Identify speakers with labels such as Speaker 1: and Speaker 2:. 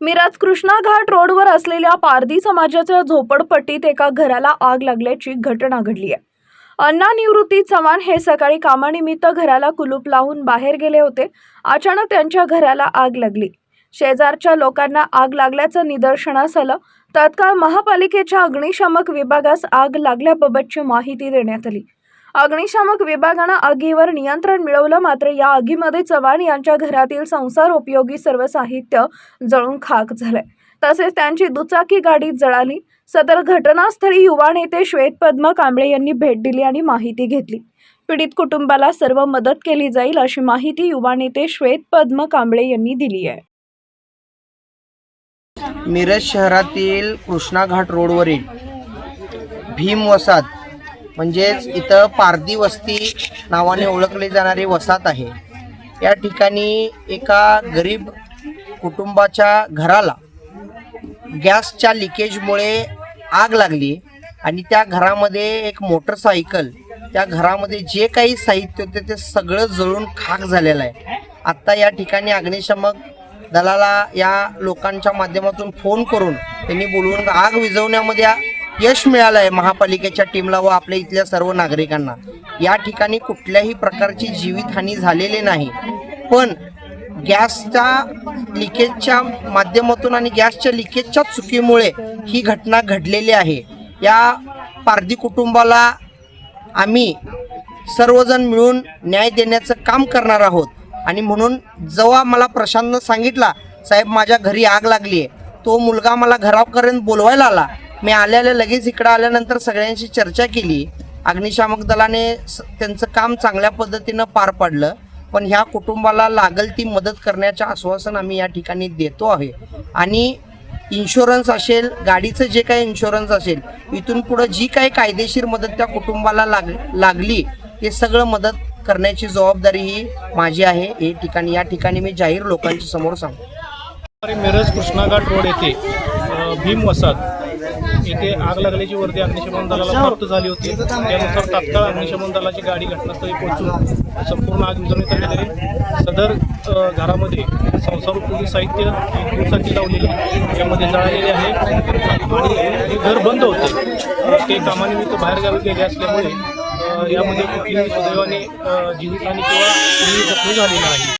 Speaker 1: मिराज कृष्णा घाट रोडवर असलेल्या पारधी समाजाच्या झोपडपट्टीत एका घराला आग लागल्याची घटना घडली आहे. अण्णा निवृत्ती चव्हाण हे सकाळी कामानिमित्त घराला कुलूप लावून बाहेर गेले होते. अचानक त्यांच्या घराला आग लागली. शेजारच्या लोकांना आग लागल्याचं निदर्शनास आलं. तत्काळ महापालिकेच्या अग्निशामक विभागास आग लागल्याबाबतची माहिती देण्यात आली. अग्निशामक विभागानं आगीवर नियंत्रण मिळवलं मात्र या आगीमध्ये चव्हाण यांच्या घरातील संसार उपयोगी सर्व साहित्य जळून खाक झालंय. तसेच त्यांची दुचाकी गाडी जळाली. सदर घटनास्थळी युवा नेते श्वेतपद्म कांबळे यांनी भेट दिली आणि माहिती घेतली. पीडित कुटुंबाला सर्व मदत केली जाईल अशी माहिती युवा नेते श्वेत पद्म कांबळे यांनी दिली आहे.
Speaker 2: मिरज शहरातील कृष्णाघाट रोडवरील भीम वसात म्हणजेच इथं पारधी वस्ती नावाने ओळखली जाणारी वसाहत आहे. या ठिकाणी एका गरीब कुटुंबाच्या घराला गॅसच्या लिकेजमुळे आग लागली आणि त्या घरामध्ये एक मोटरसायकल त्या घरामध्ये जे काही साहित्य होते ते सगळं जळून खाक झालेलं आहे. आत्ता या ठिकाणी अग्निशमक दलाला या लोकांच्या माध्यमातून फोन करून त्यांनी बोलवून आग विझवण्यामध्ये यश मिळालं आहे महापालिकेच्या टीमला व आपल्या इथल्या सर्व नागरिकांना. या ठिकाणी कुठल्याही प्रकारची जीवितहानी झालेली नाही. पण गॅसच्या लिकेजच्या माध्यमातून आणि गॅसच्या लिकेजच्या चुकीमुळे ही घटना घडलेली आहे. या पारधी कुटुंबाला आम्ही सर्वजण मिळून न्याय देण्याचं काम करणार आहोत. आणि म्हणून जेव्हा मला प्रशांतनं सांगितला साहेब माझ्या घरी आग लागली आहे तो मुलगा मला घरापर्यंत बोलवायला आला. मी आल्याला लगेच इकडं आल्यानंतर सगळ्यांशी चर्चा केली. अग्निशामक दलाने स- त्यांचं काम चांगल्या पद्धतीनं पार पाडलं. पण ह्या कुटुंबाला लागल ती मदत करण्याचं आश्वासन आम्ही या ठिकाणी देतो आहे. आणि इन्शुरन्स असेल गाडीचं जे काही इन्शुरन्स असेल इथून पुढं जी काही कायदेशीर मदत त्या कुटुंबाला लाग लागली ते सगळं मदत करण्याची जबाबदारी ही माझी आहे. हे ठिकाणी या ठिकाणी मी जाहीर लोकांच्या समोर सांगतो.
Speaker 3: मिरज कृष्णाघाट रोड येथे भीम वसाहत. येथे आग लागल्याची वर्दी अग्निशमन दलाला प्राप्त झाली होती. त्यानुसार तात्काळ अग्निशमन दलाची गाडी घटनास्थळी पोहोचून संपूर्ण आग विझवण्यात आली सदर घरामध्ये संसारोपयोगी साहित्य एक दिवसाची लावलेली यामध्ये जळालेले आहे. आणि हे घर बंद होते. ते कामानिमित्त बाहेरगावी गेले असल्यामुळे यामध्ये कुठलीही सुदैवाने अ, जीवितहानी किंवा कुणीही जखमी झाली नाही.